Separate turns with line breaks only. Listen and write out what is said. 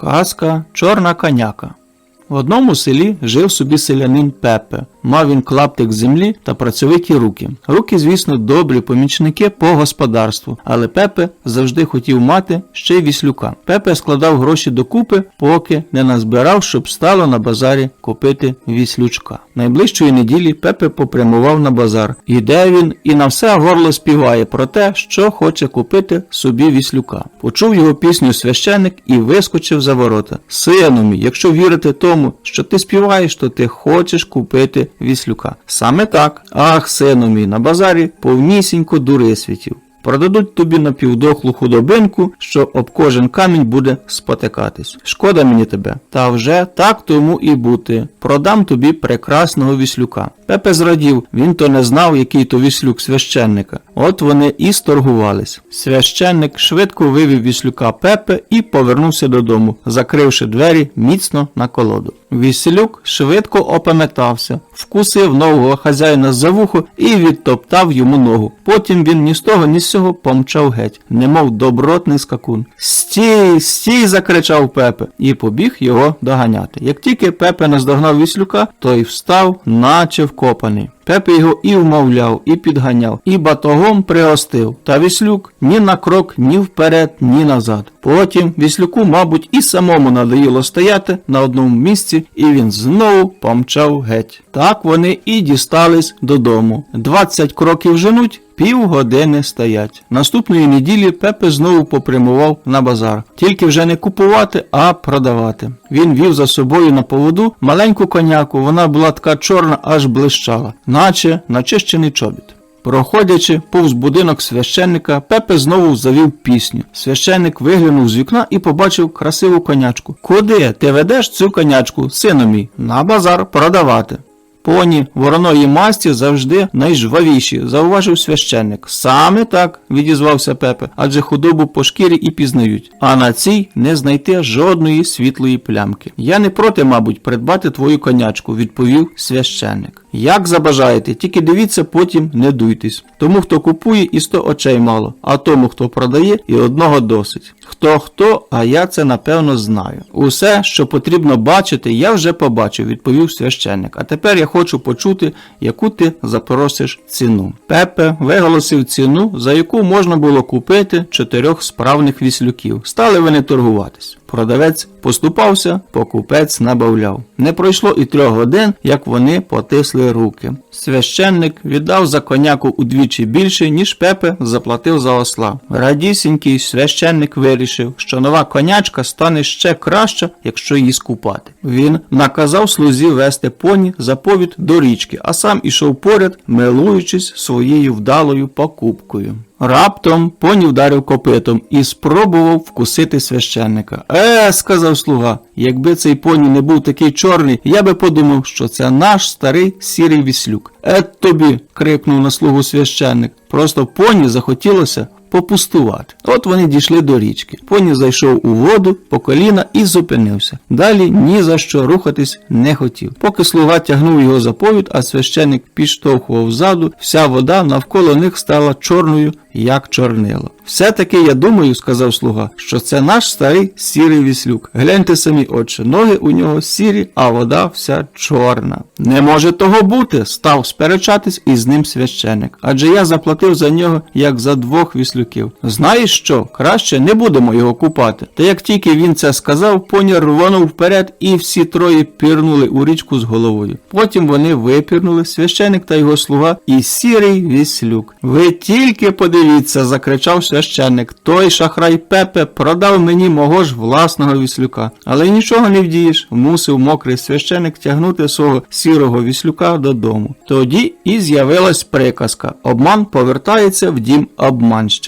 Казка Чорна коняка. В одному селі жив собі селянин Пепе. Мав він клаптик землі та працьовиті руки. Руки, звісно, добрі помічники по господарству, але Пепе завжди хотів мати ще й віслюка. Пепе складав гроші докупи, поки не назбирав, щоб стало на базарі купити віслючка. Найближчої неділі Пепе попрямував на базар. Іде він і на все горло співає про те, що хоче купити собі віслюка. Почув його пісню священик і вискочив за ворота. Сину мій, якщо вірити тому, що ти співаєш, то ти хочеш купити віслюка. Саме так. Ах, сину мій, на базарі повнісінько дурисвітів. Продадуть тобі на півдохлу худобинку, що об кожен камінь буде спотикатись. Шкода мені тебе. Та вже так тому і бути. Продам тобі прекрасного віслюка. Пепе зрадів, він то не знав, який то віслюк священника. От вони і сторгувались. Священник швидко вивів віслюка Пепе і повернувся додому, закривши двері міцно на колоду. Віслюк швидко опам'ятався, вкусив нового хазяїна за вухо і відтоптав йому ногу. Потім він ні з того, ні з цього помчав геть, немов добротний скакун. Стій, стій, закричав Пепе, і побіг його доганяти. Як тільки Пепе наздогнав віслюка, той встав, наче вкопаний. Пепе його і вмовляв, і підганяв, і батогом пригостив. Та віслюк ні на крок, ні вперед, ні назад. Потім віслюку, мабуть, і самому надоїло стояти на одному місці, і він знову помчав геть. Так вони і дістались додому. Двадцять кроків женуть, півгодини стоять. Наступної неділі Пепе знову попрямував на базар. Тільки вже не купувати, а продавати. Він вів за собою на поводу маленьку коняку, вона була така чорна, аж блищала, наче начищений чобіт. Проходячи повз будинок священника, Пепе знову завів пісню. Священник виглянув з вікна і побачив красиву конячку. Куди ти ведеш цю конячку, сину мій? На базар продавати. Поні вороної масті завжди найжвавіші, зауважив священник. Саме так, відізвався Пепе, адже худобу по шкірі і пізнають, а на цій не знайти жодної світлої плямки. Я не проти, мабуть, придбати твою конячку, відповів священник. Як забажаєте, тільки дивіться, потім не дуйтесь. Тому, хто купує, і сто очей мало, а тому, хто продає, і одного досить. Хто хто, а я це напевно знаю. Усе, що потрібно бачити, я вже побачив, відповів священник. А тепер я хочу почути, яку ти запросиш ціну. Пепе виголосив ціну, за яку можна було купити чотирьох справних віслюків. Стали вони торгуватись. Продавець поступався, покупець набавляв. Не пройшло і трьох годин, як вони потисли руки. Священник віддав за коняку удвічі більше, ніж Пепе заплатив за осла. Радісінький священник вирішив, що нова конячка стане ще краща, якщо її скупати. Він наказав слузі вести поні за повід до річки, а сам ішов поряд, милуючись своєю вдалою покупкою. Раптом поні вдарив копитом і спробував вкусити священника. Е, сказав слуга, якби цей поні не був такий чорний, я би подумав, що це наш старий сірий віслюк. Ет тобі. крикнув на слугу священник. Просто поні захотілося попустувати. От вони дійшли до річки. Поні зайшов у воду по коліна і зупинився. Далі ні за що рухатись не хотів. Поки слуга тягнув його за повід, а священик підштовхував ззаду, вся вода навколо них стала чорною, як чорнило. Все-таки я думаю, сказав слуга, що це наш старий сірий віслюк. Гляньте самі, отче, ноги у нього сірі, а вода вся чорна. Не може того бути, став сперечатись із ним священик. Адже я заплатив за нього, як за двох віслюків. Знаєш що? Краще не будемо його купати. Та як тільки він це сказав, поні рвонув вперед, і всі троє пірнули у річку з головою. Потім вони випірнули, священик та його слуга, і сірий віслюк. Ви тільки подивіться, закричав священник. Той шахрай Пепе продав мені мого ж власного віслюка. Але нічого не вдієш, мусив мокрий священик тягнути свого сірого віслюка додому. Тоді і з'явилась приказка: обман повертається в дім обманщика.